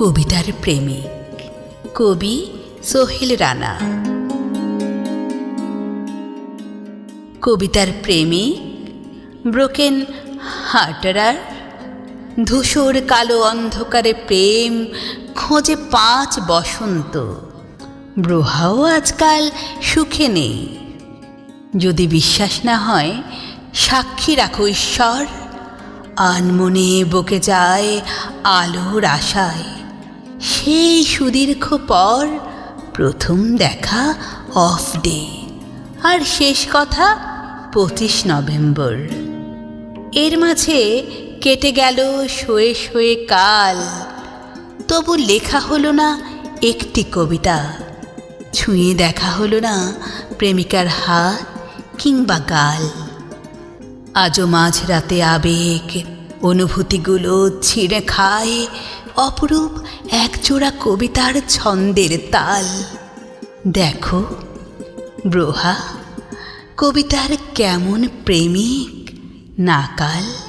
কবিতার প্রেমিক। কবি সোহেল রানা। কবিতার প্রেমিক, ব্রোকেন হার্টারার। ধূসর কালো অন্ধকারে প্রেম খোঁজে পাঁচ বসন্ত। ব্রোহাও আজকাল সুখে নেই। যদি বিশ্বাস না হয়, সাক্ষী রাখো ঈশ্বর। আনমনে বকে যায় আলোর আশায়। সেই সুদীর্ঘ পর প্রথম দেখা অফ ডে আর শেষ কথা পঁচিশ নভেম্বর। এর মাঝে কেটে গেল শোয়ে শোয়ে কাল। তবু লেখা হলো না একটি কবিতা। ছুঁয়ে দেখা হলো না প্রেমিকার হাত কিংবা গাল। আজও মাঝরাতে আবেগ, অনুভূতিগুলো ছিঁড়ে খায় অপরূপ একজোড়া কবিতার ছন্দের তাল। দেখো ব্রোহা কবিতার কেমন প্রেমিক নাকাল।